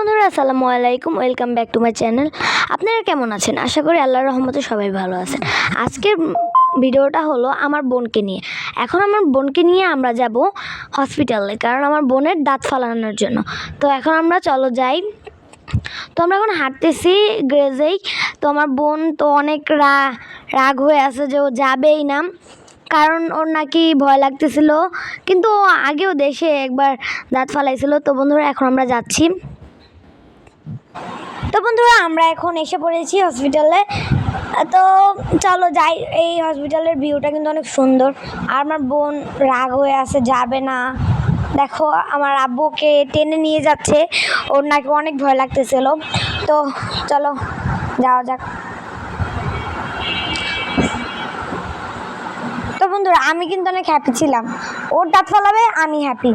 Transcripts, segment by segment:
বন্ধুরা, আসসালামু আলাইকুম, welcome back to my channel. আপনারা কেমন আছেন? আশা করি আল্লাহর রহমতে সবাই ভালো আছেন। আজকের ভিডিওটা হলো আমার বোনকে নিয়ে। এখন আমার বোনকে নিয়ে আমরা যাব হসপিটালে, কারণ আমার বোনের দাঁত ফালানোর জন্য। তো এখন আমরা চলো যাই। তো আমরা এখন হাঁটতেছি গ্রেজেই। তো আমার বোন তো অনেক রা, রাগ হয়ে আছে যে ও যাবেই না। কারণ ওর নাকি ভয় লাগতেছিল। কিন্তু আগেও দেশে একবার দাঁত ফালাইছিল। তো বন্ধুরা, এখন আমরা যাচ্ছি। তো বন্ধুরা, আমরা এখন এসে পড়েছি হসপিটালে তো চলো যাই, এই হসপিটালের ভিউটা কিন্তু অনেক সুন্দর। আর আমার বোন রাগ হয়ে আছে, যাবে না। দেখো, আমার আব্বুকে টেনে নিয়ে যাচ্ছে। ওর নাকি অনেক ভয় লাগতেছিল। তো চলো, যাওয়া যাক। তো বন্ধুরা, আমি কিন্তু অনেক হ্যাপি ছিলাম। ওর দাঁত ফলাবে, আমি হ্যাপি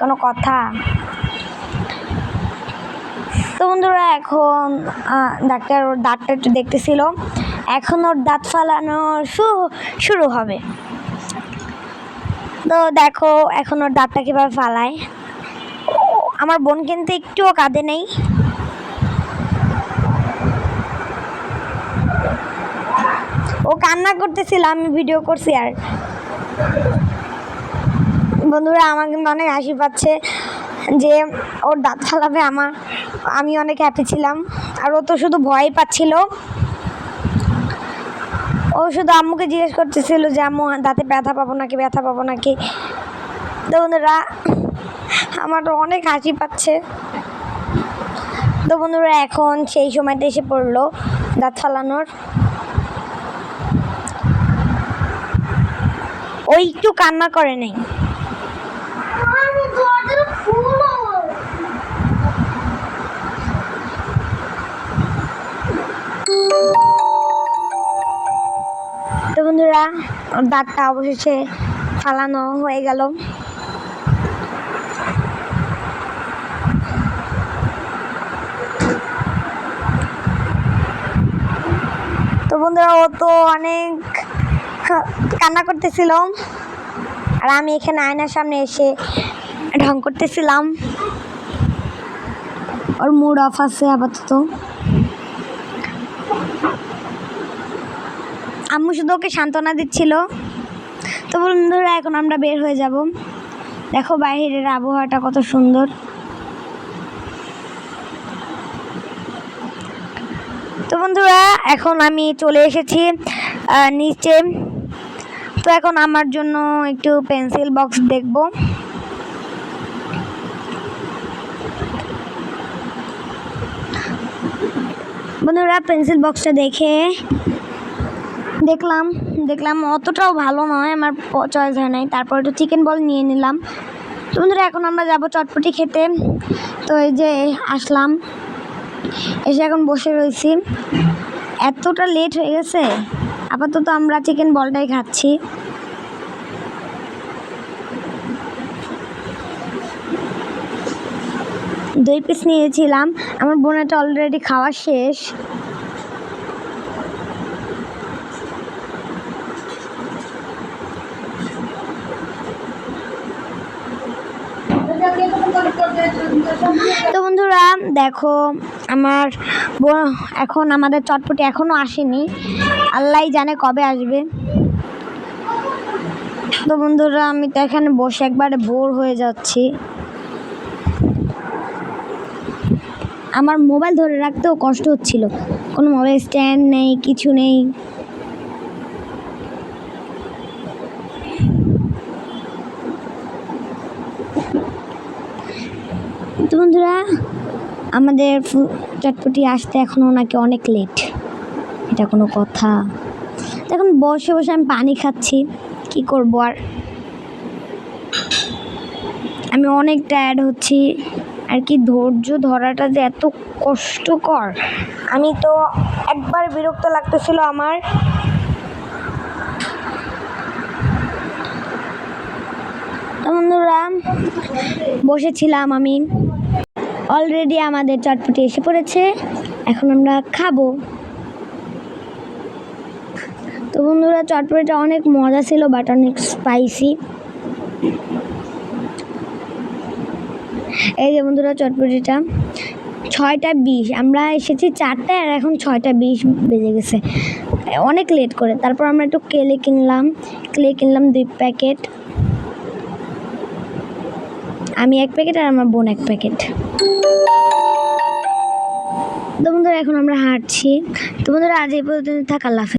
কোনো কথা। বন্ধুরা, এখন ডাক্তার ওর দাঁতটা একটু দেখতেছিল। এখন ওর দাঁত ফালানো শুরু হবে। তো দেখো, এখন ওর দাঁতটা কীভাবে ফালায়। আমার বোন কিন্তু একটুও কাঁদে নেই। ও কান্না করতেছিল, আমি ভিডিও করছি আর। বন্ধুরা, আমার কিন্তু অনেক হাসি পাচ্ছে। যে ওর দাঁত ফালাবে আমার, আমি অনেক হ্যাপি ছিলাম। আর ও তো শুধু ভয় পাচ্ছিল। ও শুধু আম্মুকে জিজ্ঞেস করতেছিল যে, আম্মু, দাঁতে ব্যথা পাবো নাকি, ব্যথা পাবো নাকি? তো বন্ধুরা, আমার তো অনেক হাসি পাচ্ছে। তো বন্ধুরা, এখন সেই সময়টা এসে পড়ল দাঁত ফালানোর। ওই একটু কান্না করে নেই। দাঁতটা অবশেষে ফালানো হয়ে গেল। তো বন্ধুরা, ও তো অনেক কান্না করতেছিল আর আমি এখানে আয়নার সামনে এসে ঢং করতেছিলাম। ওর মুড অফ আছে আপাতত। আম্মু শুধু ওকে সান্ত্বনা দিচ্ছিল। তো বন্ধুরা এখন আমরা বের হয়ে যাব। দেখো বাইরের আবহাওয়াটা কত সুন্দর। তো বন্ধুরা, এখন আমি চলে এসেছি নিচে। তো এখন আমার জন্য একটু পেন্সিল বক্স দেখব। বন্ধুরা, পেন্সিল বক্সটা দেখে দেখলাম দেখলাম অতটাও ভালো নয়, আমার চয়েস হয় নাই। তারপর একটু চিকেন বল নিয়ে নিলাম। তো বন্ধুরা, এখন আমরা যাব চটপটি খেতে। তো এই যে আসলাম, এসে এখন বসে রয়েছি। এতটা লেট হয়ে গেছে, আপাতত আমরা চিকেন বলটাই খাচ্ছি। দুই পিস নিয়েছিলাম, আমার বোনেরটা অলরেডি খাওয়া শেষ। তো বন্ধুরা, দেখো, আমার এখন আমাদের চটপটি এখনও আসেনি। আল্লাহ জানে কবে আসবে। তো বন্ধুরা, আমি তো এখানে বসে একবারে বোর হয়ে যাচ্ছি। আমার মোবাইল ধরে রাখতেও কষ্ট হচ্ছিল। কোনো মোবাইল স্ট্যান্ড নেই, কিছু নেই। তো বন্ধুরা, আমাদের চটপটি আসতে এখনও নাকি অনেক লেট এটা কোনো কথা। এখন বসে বসে আমি পানি খাচ্ছি। কি করব আর? আমি অনেক টায়ার্ড হচ্ছি। আর কি ধৈর্য ধরাটা যে এত কষ্টকর। আমি তো একবার বিরক্ত লাগতেছিল আমার। বন্ধুরা বসেছিলাম। আমি। অলরেডি আমাদের চটপটি এসে পড়েছে। এখন আমরা খাব। তো বন্ধুরা, চটপটিটা অনেক মজা ছিল বাট অনেক স্পাইসি এই যে বন্ধুরা, চটপটিটা। ছয়টা বিশ। আমরা এসেছি চারটায় আর এখন ছয়টা বিশ বেজে গেছে। অনেক লেট করে। তারপর আমরা একটু কেলে কিনলাম। ক্লে কিনলাম দুই প্যাকেট। আমি এক প্যাকেট আর আমার বোন এক প্যাকেট তো বন্ধুরা, এখন আমরা হাঁটছি তো বন্ধুরা, আজ এই পর্যন্ত থাক, আল্লাহ।